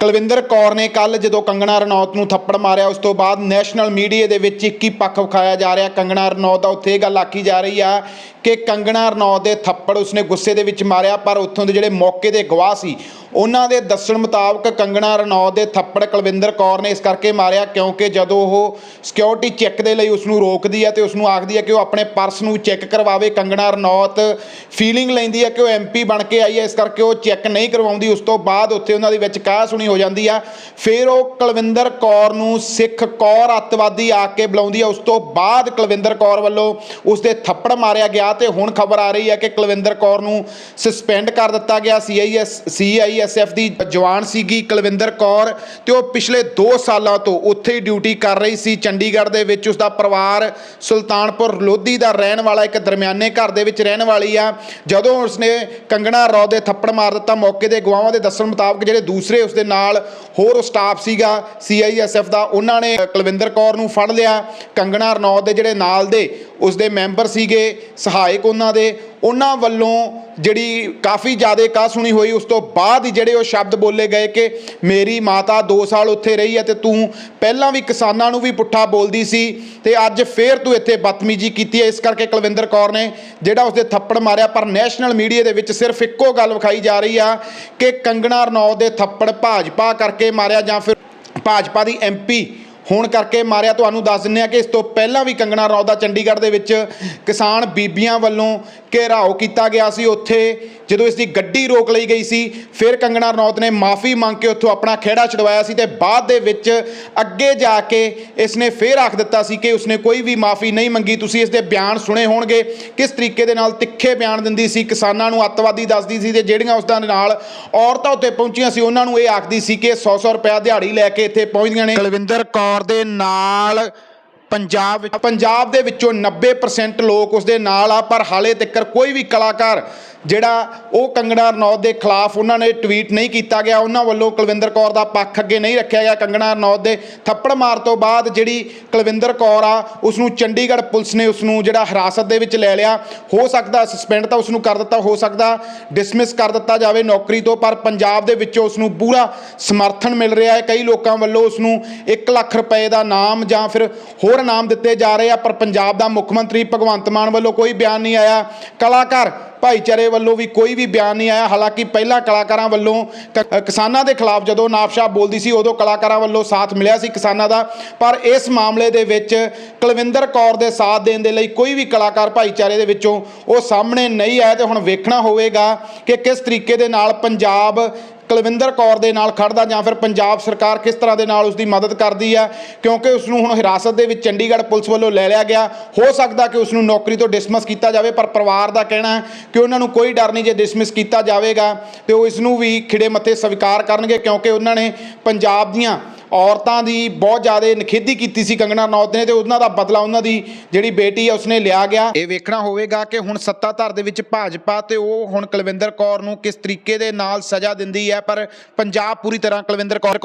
ਕੁਲਵਿੰਦਰ ਕੌਰ ਨੇ ਕੱਲ ਜਦੋਂ ਕੰਗਣਾ ਰਣੌਤ ਨੂੰ ਥੱਪੜ ਮਾਰਿਆ, ਉਸ ਤੋਂ ਬਾਅਦ ਨੈਸ਼ਨਲ ਮੀਡੀਆ ਦੇ ਵਿੱਚ ਇੱਕ ਹੀ ਪੱਖ ਵਿਖਾਇਆ ਜਾ ਰਿਹਾ। ਕੰਗਣਾ ਰਣੌਤ ਦਾ ਉੱਥੇ ਇਹ ਗੱਲ ਆਖੀ ਜਾ ਰਹੀ ਆ ਕਿ ਕੰਗਣਾ ਰਣੌਤ ਦੇ ਥੱਪੜ ਉਸਨੇ ਗੁੱਸੇ ਦੇ ਵਿੱਚ ਮਾਰਿਆ, ਪਰ ਉੱਥੋਂ ਦੇ ਜਿਹੜੇ ਮੌਕੇ ਦੇ ਗਵਾਹ ਸੀ, ਉਹਨਾਂ ਦੇ ਦੱਸਣ ਮੁਤਾਬਕ ਕੰਗਣਾ ਰਣੌਤ ਦੇ ਥੱਪੜ ਕੁਲਵਿੰਦਰ ਕੌਰ ਨੇ ਇਸ ਕਰਕੇ ਮਾਰਿਆ ਕਿਉਂਕਿ ਜਦੋਂ ਉਹ ਸਿਕਿਉਰਿਟੀ ਚੈੱਕ ਦੇ ਲਈ ਉਸ ਨੂੰ ਰੋਕਦੀ ਹੈ ਤੇ ਉਸ ਨੂੰ ਆਖਦੀ ਹੈ ਕਿ ਉਹ ਆਪਣੇ ਪਰਸ ਨੂੰ ਚੈੱਕ ਕਰਵਾਵੇ, ਕੰਗਣਾ ਰਣੌਤ ਫੀਲਿੰਗ ਲੈਂਦੀ ਹੈ ਕਿ ਉਹ ਐਮਪੀ ਬਣ ਕੇ ਆਈ ਹੈ ਇਸ ਕਰਕੇ ਉਹ ਚੈੱਕ ਨਹੀਂ ਕਰਵਾਉਂਦੀ। ਉਸ ਤੋਂ ਬਾਅਦ ਉੱਥੇ ਉਹਨਾਂ ਦੇ ਵਿੱਚ ਕਾਹ ਸੁਣੀ ਹੋ ਜਾਂਦੀ ਆ। ਫਿਰ ਉਹ ਕੁਲਵਿੰਦਰ ਕੌਰ ਨੂੰ ਸਿੱਖ ਕੌਰ ਅੱਤਵਾਦੀ ਆ ਕੇ ਬੁਲਾਉਂਦੀ ਹੈ ਉਸ ਤੋਂ ਬਾਅਦ ਕੁਲਵਿੰਦਰ ਕੌਰ ਵੱਲੋਂ ਉਸ ਦੇ ਥੱਪੜ ਮਾਰਿਆ ਗਿਆ ਤੇ ਹੁਣ ਖਬਰ ਆ ਰਹੀ ਹੈ ਕਿ ਕੁਲਵਿੰਦਰ ਕੌਰ ਨੂੰ ਸਸਪੈਂਡ ਕਰ ਦਿੱਤਾ ਗਿਆ। ਸੀਆਈਐਸ ਸੀਆਈਐਸਐਫ ਦੀ ਜਵਾਨ ਸੀਗੀ ਕੁਲਵਿੰਦਰ ਕੌਰ ਤੇ ਉਹ ਪਿਛਲੇ 2 ਸਾਲਾਂ ਤੋਂ ਉੱਥੇ ਹੀ ਡਿਊਟੀ ਕਰ ਰਹੀ ਸੀ। ਚੰਡੀਗੜ੍ਹ ਦੇ ਵਿੱਚ ਉਸ ਦਾ ਪਰਿਵਾਰ ਸੁਲਤਾਨਪੁਰ ਲੋਧੀ ਦਾ ਰਹਿਣ ਵਾਲਾ ਇੱਕ ਦਰਮਿਆਨੇ ਘਰ ਦੇ ਵਿੱਚ ਰਹਿਣ ਵਾਲੀ ਆ। ਜਦੋਂ ਉਸਨੇ ਕੰਗਣਾ ਰੌ ਦੇ ਥੱਪੜ ਮਾਰ ਦਿੱਤਾ, ਮੌਕੇ ਦੇ ਗਵਾਹਾਂ ਦੇ ਦੱਸਣ ਮੁਤਾਬਕ ਜਿਹੜੇ ਦੂਸਰੇ ਉਸਦੇ ਨਾਲ ਹੋਰ ਸਟਾਫ ਸੀਗਾ ਸੀਆਈਐਸਐਫ ਦਾ, ਉਹਨਾਂ ਨੇ ਕੁਲਵਿੰਦਰ ਕੌਰ ਨੂੰ ਫੜ ਲਿਆ, ਕੰਗਣਾ ਰਣੌਤ ਦੇ ਜਿਹੜੇ ਨਾਲ ਦੇ ਉਸਦੇ ਮੈਂਬਰ ਸੀਗੇ, ਸਹਾਇਕ ਉਹਨਾਂ ਦੇ, ਉਹਨਾਂ ਵੱਲੋਂ ਜਿਹੜੀ ਕਾਫੀ ਜ਼ਿਆਦਾ ਕਾਹ ਸੁਣੀ ਹੋਈ, ਉਸ ਤੋਂ ਬਾਅਦ ਹੀ ਜਿਹੜੇ ਉਹ ਸ਼ਬਦ ਬੋਲੇ ਗਏ ਕਿ ਮੇਰੀ ਮਾਤਾ 2 ਸਾਲ ਉੱਥੇ ਰਹੀ ਹੈ ਤੇ ਤੂੰ ਪਹਿਲਾਂ ਵੀ ਕਿਸਾਨਾਂ ਨੂੰ ਵੀ ਪੁੱਠਾ ਬੋਲਦੀ ਸੀ ਤੇ ਅੱਜ ਫੇਰ ਤੂੰ ਇੱਥੇ ਬਦਤਮੀਜੀ ਕੀਤੀ ਹੈ। ਇਸ ਕਰਕੇ ਕੁਲਵਿੰਦਰ ਕੌਰ ਨੇ ਜਿਹੜਾ ਉਸਦੇ ਥੱਪੜ ਮਾਰਿਆ, ਪਰ ਨੈਸ਼ਨਲ ਮੀਡੀਆ ਦੇ ਵਿੱਚ ਸਿਰਫ ਇੱਕੋ ਗੱਲ ਵਿਖਾਈ ਜਾ ਰਹੀ ਆ ਕਿ ਕੰਗਣਾ ਰਣੌਤ ਦੇ ਥੱਪੜ ਭਾਜਪਾ ਕਰਕੇ ਮਾਰਿਆ ਜਾਂ ਫਿਰ ਭਾਜਪਾ ਦੀ ਐਮਪੀ ਹੋਣ ਕਰਕੇ ਮਾਰਿਆ ਤੁਹਾਨੂੰ ਦੱਸ ਦਿੰਨੇ ਆ ਕਿ ਇਸ ਤੋਂ ਪਹਿਲਾਂ ਵੀ ਕੰਗਣਾ ਰਣੌਤ ਦਾ ਚੰਡੀਗੜ੍ਹ ਦੇ ਵਿੱਚ ਕਿਸਾਨ ਬੀਬੀਆਂ ਵੱਲੋਂ ਘੇਰਾਓ ਕੀਤਾ ਗਿਆ ਸੀ। ਉੱਥੇ ਜਦੋਂ ਇਸ ਦੀ ਗੱਡੀ ਰੋਕ ਲਈ ਗਈ ਸੀ, ਫਿਰ ਕੰਗਣਾ ਰਣੌਤ ਨੇ ਮਾਫੀ ਮੰਗ ਕੇ ਉੱਥੋਂ ਆਪਣਾ ਖਹਿੜਾ ਛਡਵਾਇਆ ਸੀ ਤੇ ਬਾਅਦ ਦੇ ਵਿੱਚ ਅੱਗੇ ਜਾ ਕੇ ਇਸ ਨੇ ਫਿਰ ਆਖ ਦਿੱਤਾ ਸੀ ਕਿ ਉਸਨੇ ਕੋਈ ਵੀ ਮਾਫੀ ਨਹੀਂ ਮੰਗੀ। ਤੁਸੀਂ ਇਸ ਦੇ ਬਿਆਨ ਸੁਣੇ ਹੋਣਗੇ। ਕਿਸ ਤਰੀਕੇ ਦੇ ਨਾਲ ਤਿੱਖੇ ਬਿਆਨ ਦਿੰਦੀ ਸੀ, ਕਿਸਾਨਾਂ ਨੂੰ ਅੱਤਵਾਦੀ ਦੱਸਦੀ ਸੀ ਤੇ ਜਿਹੜੀਆਂ ਉਸ ਦਾ ਨਾਲ ਔਰਤਾਂ ਉੱਤੇ ਪਹੁੰਚੀਆਂ ਸੀ, ਉਹਨਾਂ ਨੂੰ ਇਹ ਆਖਦੀ ਸੀ ਕਿ 100-100 ਰੁਪਇਆ ਦਿਹਾੜੀ ਲੈ ਕੇ ਇੱਥੇ ਪਹੁੰਚਦੀਆਂ ਨੇ। ਕੁਲਵਿੰਦਰ ਕੌਰ ਦੇ ਨਾਲ ਪੰਜਾਬ ਵਿੱਚ ਪੰਜਾਬ ਦੇ ਵਿੱਚੋਂ 90% ਲੋਕ ਉਸ ਦੇ ਨਾਲ ਆ, ਪਰ ਹਾਲੇ ਤੱਕ ਕੋਈ ਵੀ ਕਲਾਕਾਰ ਜਿਹੜਾ ਉਹ ਕੰਗਣਾ ਰਣੌਤ ਦੇ ਖਿਲਾਫ ਉਹਨਾਂ ਨੇ ਟਵੀਟ ਨਹੀਂ ਕੀਤਾ ਗਿਆ, ਉਹਨਾਂ ਵੱਲੋਂ ਕੁਲਵਿੰਦਰ ਕੌਰ ਦਾ ਪੱਖ ਅੱਗੇ ਨਹੀਂ ਰੱਖਿਆ ਗਿਆ। ਕੰਗਣਾ ਰਣੌਤ ਦੇ ਥੱਪੜ ਮਾਰ ਤੋਂ ਬਾਅਦ ਜਿਹੜੀ ਕੁਲਵਿੰਦਰ ਕੌਰ ਆ ਉਸ ਨੂੰ ਚੰਡੀਗੜ੍ਹ ਪੁਲਿਸ ਨੇ ਉਸ ਨੂੰ ਜਿਹੜਾ ਹਿਰਾਸਤ ਦੇ ਵਿੱਚ ਲੈ ਲਿਆ। ਹੋ ਸਕਦਾ ਸਸਪੈਂਡ ਤਾਂ ਉਸ ਨੂੰ ਕਰ ਦਿੱਤਾ, ਹੋ ਸਕਦਾ ਡਿਸਮਿਸ ਕਰ ਦਿੱਤਾ ਜਾਵੇ ਨੌਕਰੀ ਤੋਂ, ਪਰ ਪੰਜਾਬ ਦੇ ਵਿੱਚੋਂ ਉਸ ਨੂੰ ਪੂਰਾ ਸਮਰਥਨ ਮਿਲ ਰਿਹਾ ਹੈ। ਕਈ ਲੋਕਾਂ ਵੱਲੋਂ ਉਸ ਨੂੰ 1 ਲੱਖ ਰੁਪਏ ਦਾ ਨਾਮ ਜਾਂ ਫਿਰ ਹੋਰ ਨਾਮ ਦਿੱਤੇ ਜਾ ਰਹੇ ਆ, ਪਰ ਪੰਜਾਬ ਦਾ ਮੁੱਖ ਮੰਤਰੀ ਭਗਵੰਤ ਮਾਨ ਵੱਲੋਂ ਕੋਈ ਬਿਆਨ ਨਹੀਂ ਆਇਆ। ਕਲਾਕਾਰ ਭਾਈਚਾਰੇ ਵੱਲੋਂ ਵੀ ਕੋਈ ਵੀ ਬਿਆਨ ਨਹੀਂ ਆਇਆ। ਹਾਲਾਂਕਿ ਪਹਿਲਾਂ ਕਲਾਕਾਰਾਂ ਵੱਲੋਂ ਕ- ਕਿਸਾਨਾਂ ਦੇ ਖਿਲਾਫ ਜਦੋਂ ਨਾਫਸ਼ਾ ਬੋਲਦੀ ਸੀ, ਉਦੋਂ ਕਲਾਕਾਰਾਂ ਵੱਲੋਂ ਸਾਥ ਮਿਲਿਆ ਸੀ ਕਿਸਾਨਾਂ ਦਾ। ਪਰ ਇਸ ਮਾਮਲੇ ਦੇ ਵਿੱਚ ਕੁਲਵਿੰਦਰ ਕੌਰ ਦੇ ਸਾਥ ਦੇਣ ਦੇ ਲਈ ਕੋਈ ਵੀ ਕਲਾਕਾਰ ਭਾਈਚਾਰੇ ਦੇ ਵਿੱਚੋਂ ਉਹ ਸਾਹਮਣੇ ਨਹੀਂ ਆਇਆ ਤੇ ਹੁਣ ਵੇਖਣਾ ਹੋਵੇਗਾ ਕਿ ਕਿਸ ਤਰੀਕੇ ਦੇ ਨਾਲ ਪੰਜਾਬ ਕੁਲਵਿੰਦਰ ਕੌਰ ਦੇ ਨਾਲ ਖੜਦਾ ਜਾਂ ਫਿਰ ਪੰਜਾਬ ਸਰਕਾਰ ਕਿਸ ਤਰ੍ਹਾਂ ਦੇ ਨਾਲ ਉਸ ਦੀ ਮਦਦ ਕਰਦੀ ਆ ਕਿਉਂਕਿ ਉਸ ਨੂੰ ਹੁਣ ਹਿਰਾਸਤ ਦੇ ਵਿੱਚ ਚੰਡੀਗੜ੍ਹ ਪੁਲਿਸ ਵੱਲੋਂ ਲੈ ਲਿਆ ਗਿਆ। ਹੋ ਸਕਦਾ ਕਿ ਉਸ ਨੂੰ ਨੌਕਰੀ ਤੋਂ ਡਿਸਮਿਸ ਕੀਤਾ ਜਾਵੇ, ਪਰ ਪਰਿਵਾਰ ਦਾ ਕਹਿਣਾ ਹੈ ਕਿ ਉਹਨਾਂ ਨੂੰ ਕੋਈ ਡਰ ਨਹੀਂ ਜੇ ਡਿਸਮਿਸ ਕੀਤਾ ਜਾਵੇਗਾ ਤੇ ਉਹ ਇਸ ਨੂੰ ਵੀ ਖਿੜੇ ਮੱਥੇ ਸਵੀਕਾਰ ਕਰਨਗੇ ਕਿਉਂਕਿ ਉਹਨਾਂ ਨੇ ਪੰਜਾਬ ਦੀਆਂ ਔਰਤਾਂ ਦੀ ਬਹੁਤ ਜ਼ਿਆਦਾ ਨਿਖੇਧੀ ਕੀਤੀ ਸੀ ਕੰਗਣਾ ਨੌਤ ਨੇ ਤੇ ਉਹਨਾਂ ਦਾ ਬਦਲਾ ਉਹਨਾਂ ਦੀ ਜਿਹੜੀ ਬੇਟੀ ਹੈ ਉਸਨੇ ਲਿਆ ਗਿਆ। ਇਹ ਵੇਖਣਾ ਹੋਵੇਗਾ ਕਿ ਹੁਣ ਸੱਤਾਧਾਰ ਦੇ ਵਿੱਚ ਭਾਜਪਾ ਤੇ ਉਹ ਹੁਣ ਕੁਲਵਿੰਦਰ ਕੌਰ ਨੂੰ ਕਿਸ ਤਰੀਕੇ ਦੇ ਨਾਲ ਸਜ਼ਾ ਦਿੰਦੀ ਹੈ, ਪਰ ਪੰਜਾਬ ਪੂਰੀ ਤਰ੍ਹਾਂ ਕੁਲਵਿੰਦਰ ਕੌਰ